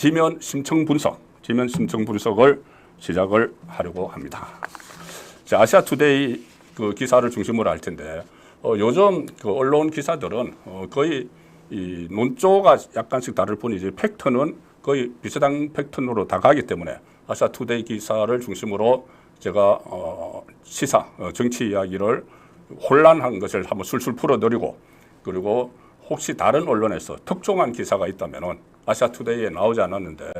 지면 심층 분석, 지면 심층 분석을 시작을 하려고 합니다. 자, 아시아 투데이 그 기사를 중심으로 할 텐데 어, 요즘 그 언론 기사들은 어, 거의 이 논조가 약간씩 다를 뿐이지 팩트는 거의 비슷한 팩트로 다 가기 때문에 아시아 투데이 기사를 중심으로 제가 어, 시사, 어, 정치 이야기를 혼란한 것을 한번 술술 풀어드리고 그리고 혹시 다른 언론에서 특종한 기사가 있다면은 아시아 투데이에 나오지 않았는데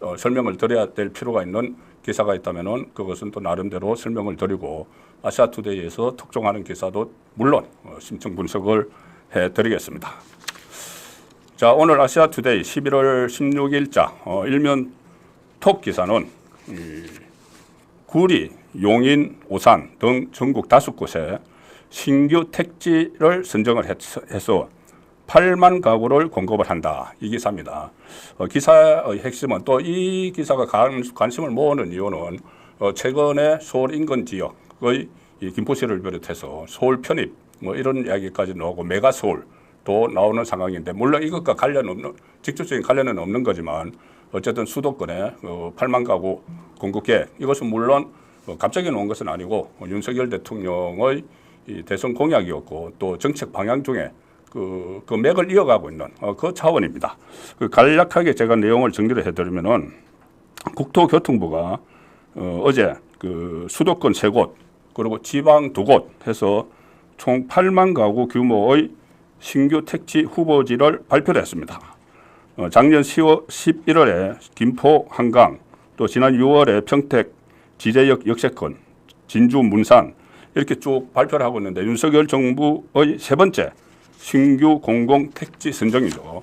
어, 설명을 드려야 될 필요가 있는 기사가 있다면은 그것은 또 나름대로 설명을 드리고 아시아 투데이에서 특종하는 기사도 물론 어, 심층 분석을 해드리겠습니다. 자 오늘 아시아 투데이 11월 16일자 어, 일면 톡 기사는 이 구리, 용인, 오산 등 전국 다섯 곳에 신규 택지를 선정을 해서 8만 가구를 공급을 한다. 이 기사입니다. 어, 기사의 핵심은 또 이 기사가 관, 관심을 모으는 이유는 어, 최근에 서울 인근 지역의 이 김포시를 비롯해서 서울 편입 뭐 이런 이야기까지 나오고 메가 서울도 나오는 상황인데 물론 이것과 관련 없는 직접적인 관련은 없는 거지만 어쨌든 수도권에 어, 8만 가구 공급 계획 이것은 물론 어, 갑자기 나온 것은 아니고 어, 윤석열 대통령의 이 대선 공약이었고 또 정책 방향 중에 그, 그 맥을 이어가고 있는 어, 그 차원입니다. 그 간략하게 제가 내용을 정리를 해드리면은 국토교통부가 어, 어제 그 수도권 세 곳 그리고 지방 두 곳 해서 총 8만 가구 규모의 신규 택지 후보지를 발표를 했습니다. 어, 작년 10월, 11월에 김포 한강 또 지난 6월에 평택 지제역 역세권 진주 문산 이렇게 쭉 발표를 하고 있는데 윤석열 정부의 세 번째 신규 공공 택지 선정이죠.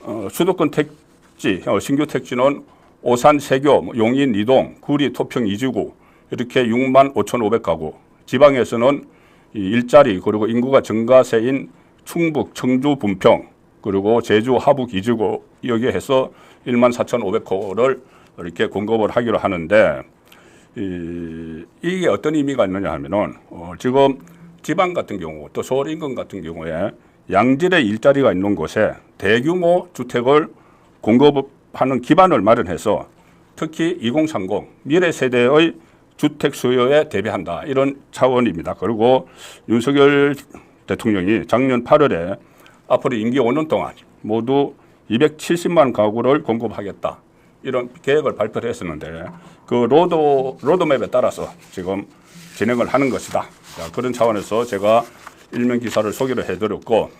어, 수도권 택지 어, 신규 택지는 오산 세교, 뭐 용인 이동, 구리 토평 이지구 이렇게 6만 5,500 가구. 지방에서는 이 일자리 그리고 인구가 증가세인 충북, 청주, 분평 그리고 제주, 하북, 이지구 여기에 해서 1만 4,500호를 이렇게 공급을 하기로 하는데 이, 이게 어떤 의미가 있느냐 하면은 어, 지금 지방 같은 경우 또 서울 인근 같은 경우에 양질의 일자리가 있는 곳에 대규모 주택을 공급하는 기반을 마련해서 특히 2030 미래 세대의 주택 수요에 대비한다 이런 차원입니다. 그리고 윤석열 대통령이 작년 8월에 앞으로 임기 5년 동안 모두 270만 가구를 공급하겠다 이런 계획을 발표를 했었는데 그 로드 로드맵에 따라서 지금 진행을 하는 것이다. 자, 그런 차원에서 제가 일면 기사를 소개를 해드렸고